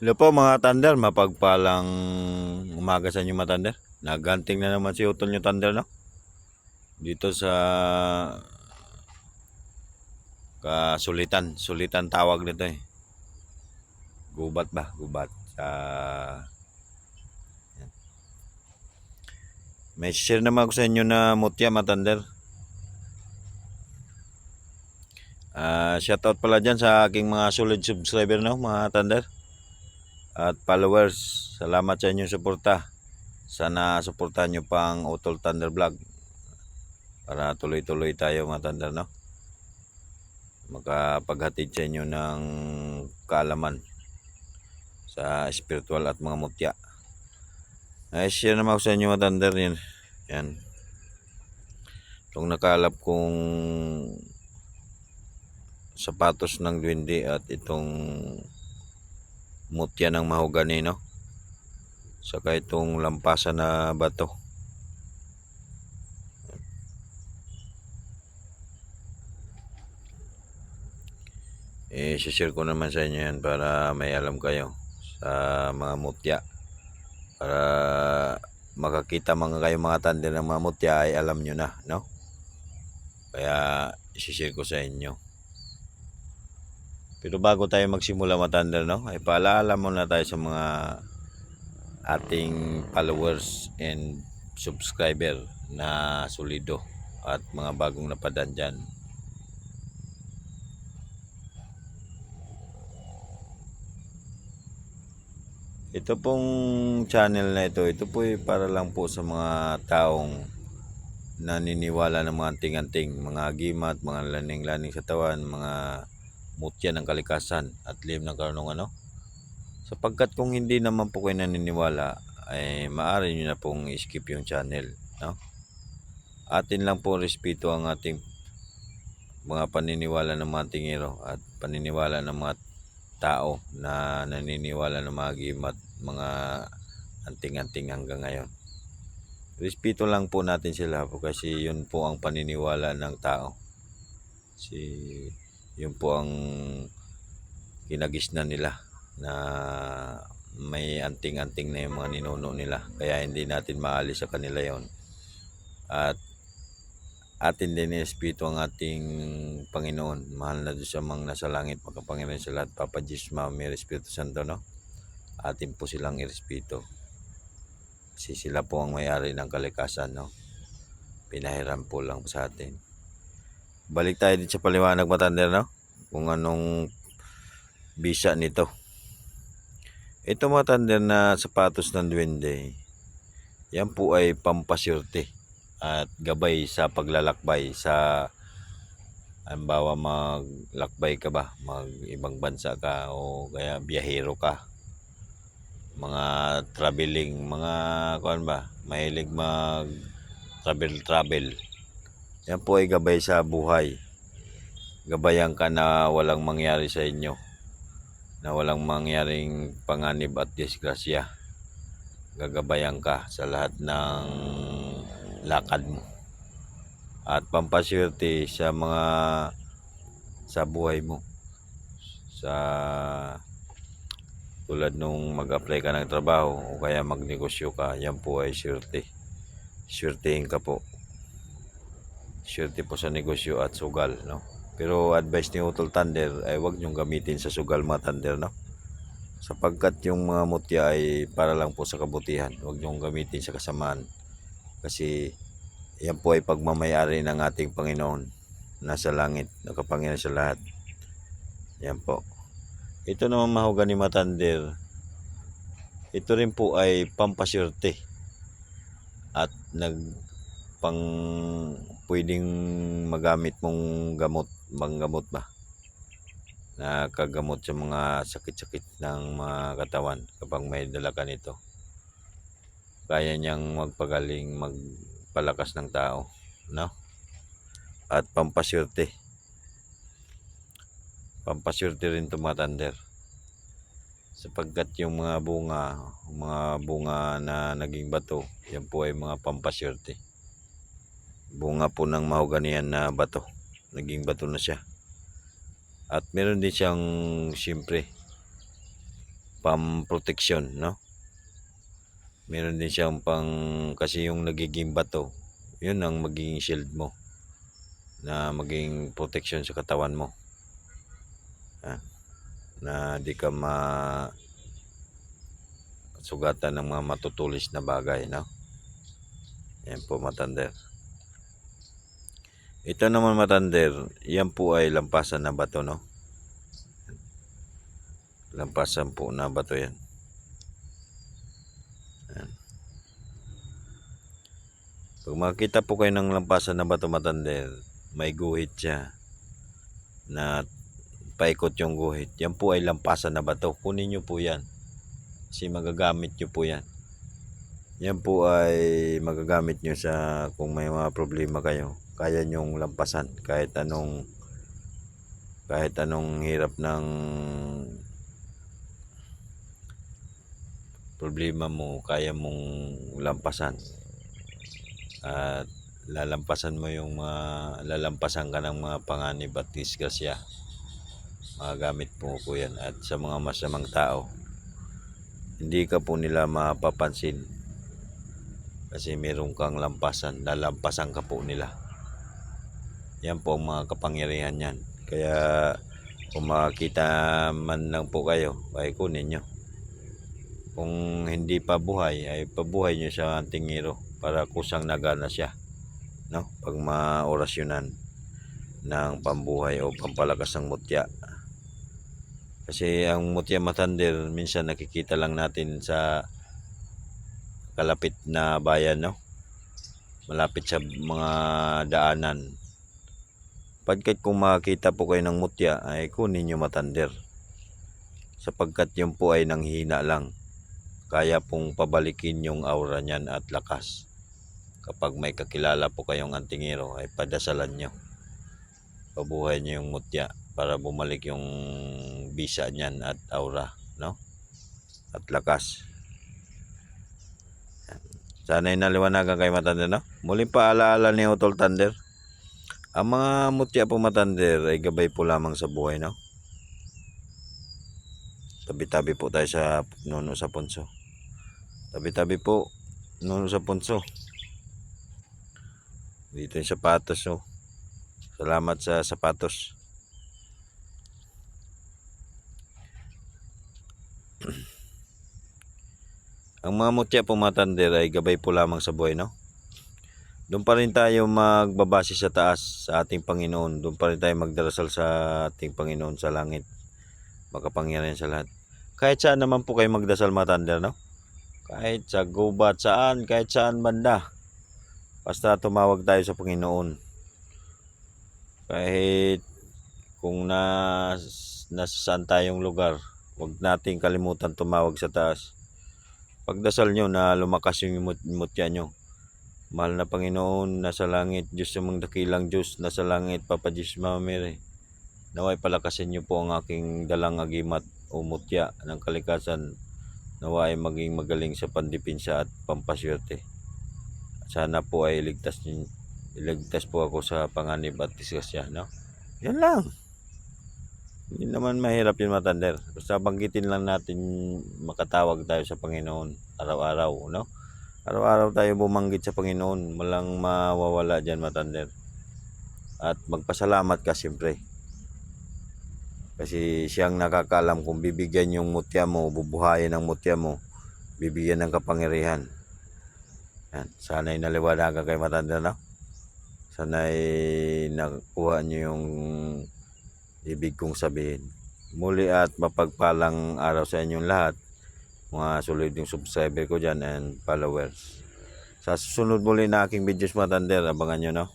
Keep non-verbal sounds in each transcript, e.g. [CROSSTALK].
Hello po mga Thunder, mapagpalang umaga sa inyo mga Thunder. Naganting na naman si Utol nyo Thunder no? Dito sa kasulitan, sulitan tawag nito eh. Gubat ba? Gubat. Sa Yan. May share naman ako sa inyo na mutya mga Thunder. Ah, shoutout pala dyan sa aking mga solid subscriber no, mga Thunder at followers. Salamat sa inyong suporta. Sana suportahan nyo pang Utol Thunder Vlog para tuloy-tuloy tayo mga Thunder no. Makapaghatid sa inyo ng kaalaman sa spiritual at mga mutya. Ay, share naman ako sa inyo mga Thunder yan. Yan. Itong nakalap kong sapatos ng duwende at itong mutya ng mahogani no? Saka itong lampasan na bato. Eh share ko naman sa inyo yan para may alam kayo sa mga mutya para makakita mga kayo mga tanda ng mga mutya ay alam nyo na no? Kaya share ko sa inyo pero bago tayo magsimula matanda no, ay paalala muna tayo sa mga ating followers and subscriber na solido at mga bagong napadan dyan. Ito pong channel na ito, ito po ay para lang po sa mga taong naniniwala ng mga anting-anting, mga agimat, mga laning-laning sa tawan, mga mutya ng kalikasan at lihim ng karunungan no? sapagkat kung hindi naman po kayo naniniwala ay maaari nyo na pong skip yung channel no? atin lang po respeto ang ating mga paniniwala ng mga tingiro at paniniwala ng mga tao na naniniwala ng mga gimat mga anting-anting hanggang ngayon respeto lang po natin sila po kasi yun po ang paniniwala ng tao si yun po ang kinagisnan nila na may anting-anting na yung mga ninuno nila. Kaya hindi natin maalis sa kanila yon at atin din Espiritu ang ating Panginoon. Mahal na Diyos amang nasa langit. Makapangyarihan sa lahat. Papa Jesus Mami Espiritu Santo no? Atin po silang irespeto kasi sila po ang may-ari ng kalikasan no? Pinahiram po lang sa atin balik tayo dito sa paliwanag matanda no? Kung anong bisa nito. Ito matanda na sapatos ng duwende yan po ay pampasyurte at gabay sa paglalakbay sa halimbawa maglakbay ka ba? Mag ibang bansa ka o kaya biyahero ka? Mga traveling mga kuan ba mahilig mag travel travel yan po ay gabay sa buhay. Gabayan ka na walang mangyari sa inyo. Na walang mangyaring panganib at disgrasya. Gagabayan ka sa lahat ng lakad mo. At pampaswerte sa mga sa buhay mo. Sa tulad nung mag-apply ka ng trabaho o kaya magnegosyo ka, yan po ay swerte. Swertehin ka po swerte po sa negosyo at sugal, no? Pero advice ni Utol Thunder ay huwag niyong gamitin sa sugal mga Thunder, no? Sapagkat yung mga mutya ay para lang po sa kabutihan. Huwag niyong gamitin sa kasamaan. Kasi yan po ay pagmamayari ng ating Panginoon. Nasa langit, nakapangyarihan sa lahat. Yan po. Ito naman mahuga ni Matander. Ito rin po ay pampasyerte. At nag pang pwedeng magamit mong gamot, manggamot ba? Na kagamot sa mga sakit-sakit ng mga katawan kapag may dala ka nito. Kaya niyang magpagaling, magpalakas ng tao, no? At pampasyerte. Pampasyerte rin tumatander. Sapagkat yung mga bunga, mga bunga na naging bato, yan po ay mga pampasyerte bunga po ng mahoganian na bato naging bato na siya at meron din siyang siyempre pamproteksyon, no? Meron din siyang pang kasi yung nagiging bato, yun ang magiging shield mo na maging protection sa katawan mo. Ah, na di ka ma sugatan ng mga matutulis na bagay, no? Yan po matander. Ito naman matander, yan po ay lampasan na bato, no? Lampasan po na bato yan. Yan. Pag makita po kayo ng lampasan na bato matander, may guhit siya na paikot yung guhit. Yan po ay lampasan na bato. Kunin nyo po yan. Kasi magagamit nyo po yan. Yan po ay magagamit nyo sa kung may mga problema kayo. Kaya nyong lampasan kahit anong kahit anong hirap ng problema mo, kaya mong lampasan. At lalampasan mo yung mga lalampasan ka ng mga panganib at disgrasya. Magagamit mo po yan. At sa mga masamang tao, hindi ka po nila mapapansin kasi meron kang lampasan, lalampasan ka po nila. Yan po ang mga kapangyarihan yan. Kaya kung makakita man lang po kayo, ay kunin nyo. Kung hindi pa buhay, ay pabuhay nyo sa antingero para kusang nagana siya. No? Pag maorasyonan ng pambuhay o pampalakas ng mutya. Kasi ang mutya matander, minsan nakikita lang natin sa kalapit na bayan, no? Malapit sa mga daanan. Pagkat kung makakita po kayo ng mutya, ay kunin nyo matander. Sapagkat yun po ay nanghina lang. Kaya pong pabalikin yung aura niyan at lakas. Kapag may kakilala po kayong antingero, ay padasalan nyo. Pabuhay nyo yung mutya para bumalik yung bisa niyan at aura, no? At lakas. Sana'y naliwanagan kay Matander, no? Muling paalaala ni Utol Thunder. Ang mga mutya po Matander ay gabay po lamang sa buhay, no? Tabi-tabi po tayo sa nuno sa punso. Tabi-tabi po, nuno sa punso. Dito yung sapatos, oh. Salamat sa sapatos. [CLEARS THROAT] Ang mga mutya po matander ay gabay po lamang sa buhay, no? Doon pa rin tayo magbabase sa taas sa ating Panginoon. Doon pa rin tayo magdarasal sa ating Panginoon sa langit. Makapangyarihan sa lahat. Kahit saan naman po kayo magdasal matander, no? Kahit sa gubat, saan, kahit saan banda. Basta tumawag tayo sa Panginoon. Kahit kung nas, nasa saan tayong lugar, huwag nating kalimutan tumawag sa taas. Pagdasal nyo na lumakas yung mut- mutya nyo. Mahal na Panginoon, nasa langit, Diyos mga dakilang Diyos, nasa langit, Papa Diyos, Mama Mary. Naway palakasin nyo po ang aking dalang agimat o mutya ng kalikasan. Naway maging magaling sa pandipinsa at pampaswerte. Sana po ay iligtas, iligtas po ako sa panganib at disgrasya, no? Yan lang. Hindi naman mahirap yun matander. Basta banggitin lang natin makatawag tayo sa Panginoon araw-araw, no? Araw-araw tayo bumanggit sa Panginoon. Walang mawawala dyan matander. At magpasalamat ka siyempre. Kasi siyang nakakaalam kung bibigyan yung mutya mo, bubuhayin ang mutya mo, bibigyan ng kapangyarihan. Yan. Sana'y naliwanagan kay matanda, no? Sana'y nakuha niyo yung ibig kong sabihin. Muli at mapagpalang araw sa inyong lahat, mga solid yung subscriber ko dyan and followers. Sa susunod muli na aking videos matander, abangan nyo no?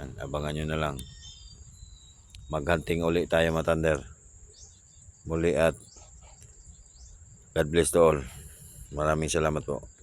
Yan, abangan nyo na lang. Maghunting uli tayo matander. Muli at God bless to all. Maraming salamat po.